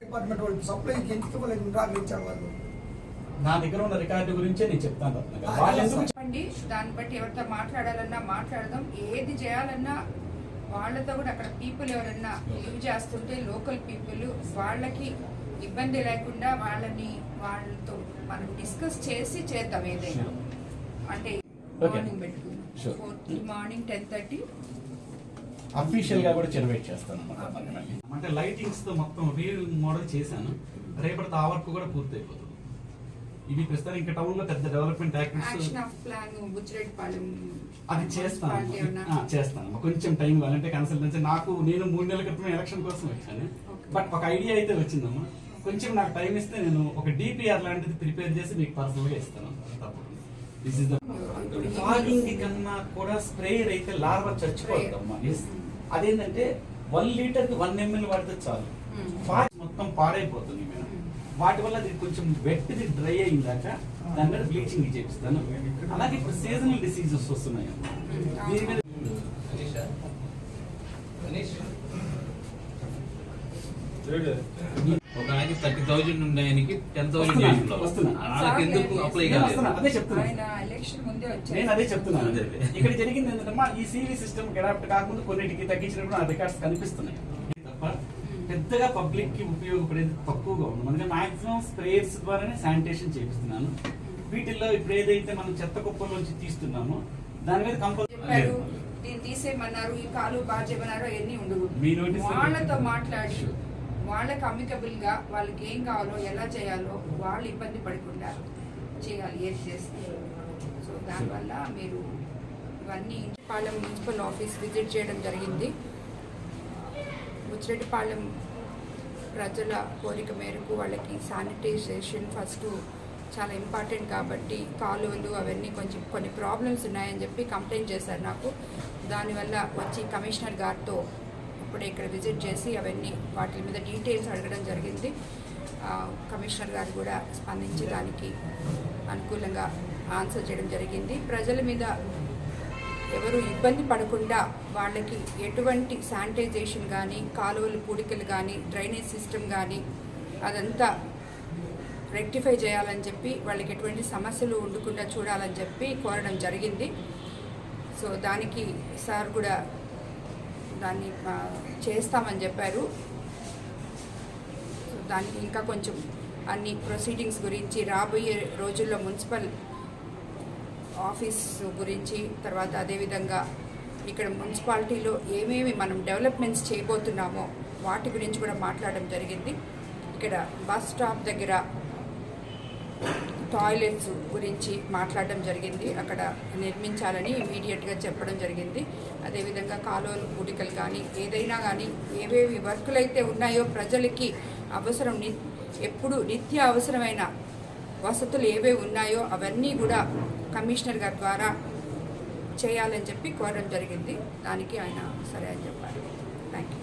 Department వాళ్ళు సప్లైకి ఎందుకు వాళ్ళని నిరాకరించారు వాళ్ళు నా దగ్గర ఉన్న రికార్డు గురించే నేను చెప్తాను చెప్పండి. దాన్ని బట్టి ఎవరితో మాట్లాడాలన్నా మాట్లాడదాం. ఏది చేయాలన్నా వాళ్ళతో కూడా అక్కడ పీపుల్ ఎవరన్నా లివ్ చేస్తుంటే లోకల్ పీపుల్ వాళ్ళకి ఇబ్బంది లేకుండా వాళ్ళని వాళ్ళతో మనం డిస్కస్ చేసి చేద్దాం ఏదైనా. అంటే. Morning. Fourth morning ten thirty అఫీషియల్గా కూడా జనరేట్ చేస్తాను మళ్ళీ. అంటే లైటింగ్స్తో మొత్తం రీల్ మోడల్ చేశాను. రేపటితో ఆ వర్క్ కూడా పూర్తి అయిపోతుంది ఇది ప్రస్తుతం ఇంకా టౌన్లో పెద్ద development activities action of plan Buchireddypalem అది చేస్తాను. చేస్తాను. కొంచెం టైం కావాలంటే కన్సల్టెన్సీ నాకు నేను మూడు నెలల క్రితం ఎలక్షన్ కోసం వచ్చాను. బట్ ఒక ఐడియా అయితే వచ్చిందమ్మా. కొంచెం నాకు టైం ఇస్తే నేను ఒక డిపిఆర్ లాంటిది ప్రిపేర్ చేసి మీకు పర్సనల్గా ఇస్తాను. తప్పకుండా. దిస్ ఇస్ ఫాగింగ్ కన్నా కూడా స్ప్రేయర్ అయితే లార్వా చచ్చిపోతుందమ్మా. అదేంటంటే వన్ లీటర్కి వన్ ఎంఎల్ వాడితే చాలు. Hmm. ఫాగ్ మొత్తం పాడైపోతుంది మేడం. వాటి వల్ల అది కొంచెం వెట్ది డ్రై అయిందాక దాని మీద బ్లీచింగ్ చేపిస్తాను అలాగే ఇప్పుడు సీజనల్ డిసీజెస్ వస్తున్నాయి దీని మీద ఆయనకి థర్టీ థౌజండ్ ఉండే ఆయనకి టెన్ థౌజండ్. వాళ్ళకి ఎందుకు అప్లై కాలేదు. అదే చెప్తున్నా. ఆయన ఎలక్షన్ ముందే వచ్చారు. నేను అదే చెప్తున్నాను అదే, అదే. ఇక్కడ జరిగింది ఏంటంటే ఈ సివి సిస్టమ్ అడాప్ట్ కాకుండా కొన్నిటికి తగ్గించినప్పుడు ఆ రికార్డ్స్ కనిపిస్తున్నాయి. తప్ప పెద్దగా పబ్లిక్కి ఉపయోగపడేది తక్కువగా ఉంది అందుకని మాక్సిమం స్ప్రేయర్స్ ద్వారానే శానిటేషన్ చేపిస్తున్నాను. వీటిల్లో ఇప్పుడు ఏదైతే మనం చెత్త కుప్పల్లోంచి తీస్తున్నామో దాని మీద కంపల్సరీ చెప్పారు. దీన్ని తీసేయమన్నారు ఈ కాలు బాగా చేయమన్నారు అవన్నీ ఉండవు. వాళ్ళతో. మాట్లాడి. వాళ్ళకి అమికబుల్గా వాళ్ళకి ఏం కావాలో ఎలా చేయాలో వాళ్ళు ఇబ్బంది పడకుండా చేయాలి ఏది చేస్తే. సో దానివల్ల మీరు ఇవన్నీ పాలెం మున్సిపల్ ఆఫీస్ విజిట్ చేయడం జరిగింది. ముచ్చరెడ్డిపాలెం ప్రజల కోరిక మేరకు వాళ్ళకి శానిటైజేషన్ ఫస్ట్ చాలా ఇంపార్టెంట్ కాబట్టి కాలువలు అవన్నీ కొంచెం కొన్ని ప్రాబ్లమ్స్ ఉన్నాయని చెప్పి కంప్లైంట్ చేశారు నాకు. దానివల్ల వచ్చి కమిషనర్ గారితో ఇప్పుడే ఇక్కడ విజిట్ చేసి అవన్నీ వాటి మీద డీటెయిల్స్ అడగడం జరిగింది. కమిషనర్ గారు కూడా స్పందించి దానికి అనుకూలంగా ఆన్సర్ చేయడం జరిగింది. ప్రజల మీద ఎవరు ఇబ్బంది పడకుండా వాళ్ళకి ఎటువంటి శానిటైజేషన్ కానీ కాలువలు పూడికలు కానీ డ్రైనేజ్ సిస్టమ్ కానీ అదంతా రెక్టిఫై చేయాలని చెప్పి వాళ్ళకి ఎటువంటి సమస్యలు ఉండకుండా చూడాలని చెప్పి కోరడం జరిగింది. సో దానికి సార్ కూడా దాన్ని చేస్తామని చెప్పారు. సో దానికి ఇంకా కొంచెం అన్ని ప్రొసీడింగ్స్ గురించి రాబోయే రోజుల్లో మున్సిపల్ ఆఫీస్ గురించి తర్వాత అదేవిధంగా ఇక్కడ మున్సిపాలిటీలో ఏమేమి మనం డెవలప్మెంట్స్ చేయబోతున్నామో వాటి గురించి కూడా మాట్లాడడం జరిగింది. ఇక్కడ బస్ స్టాప్ దగ్గర టాయిలెట్స్ గురించి మాట్లాడడం జరిగింది. అక్కడ నిర్మించాలని ఇమీడియట్గా చెప్పడం జరిగింది. అదేవిధంగా కాలువలు పూడికలు కానీ ఏదైనా కానీ ఏవేవి వర్కులు అయితే ఉన్నాయో ప్రజలకి అవసరం ని ఎప్పుడు నిత్య అవసరమైన వసతులు ఏవేవి ఉన్నాయో అవన్నీ కూడా కమిషనర్ గారి ద్వారా చేయాలని చెప్పి కోరడం జరిగింది. దానికి ఆయన సరే అని చెప్పారు. Thank you